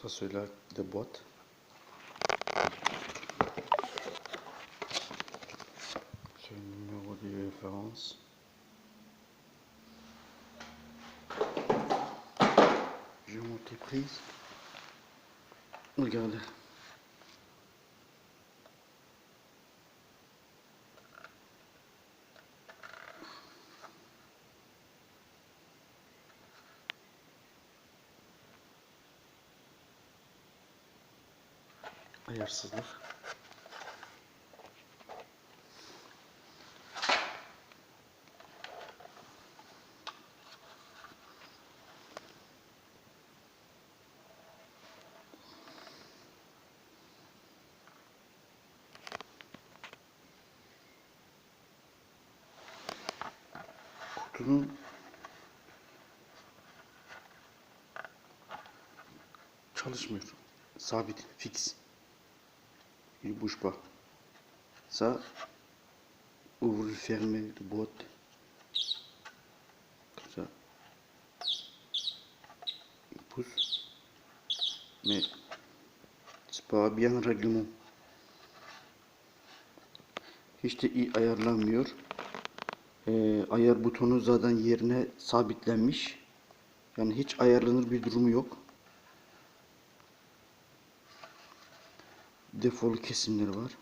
Ça, celui-là de boîte. C'est le numéro de référence. J'ai monté prise. Regardez. Ayarsızlık. Kutunun çalışmıyor. Sabit, fix. Il bouge pas. Ça, vous le fermez de boîte, comme ça, il pousse. Mais c'est pas bien règlement. Hiç de iyi ayarlanmıyor. Ee, ayar butonu zaten yerine sabitlenmiş. Yani hiç ayarlanır bir durumu yok. Defolu kesimleri var.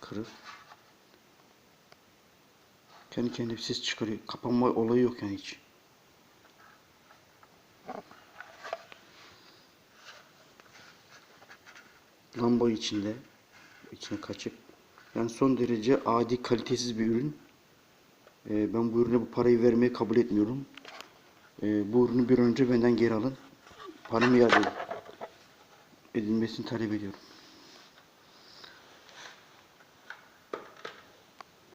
Kırık. Kendi kendine ses çıkarıyor. Kapanma olayı yok yani hiç. Lamba içinde. içine kaçık. Yani son derece adi kalitesiz bir ürün. Ee, ben bu ürüne bu parayı vermeyi kabul etmiyorum. Ee, bu ürünü bir önce benden geri alın. Paramı iade edilmesini talep ediyorum.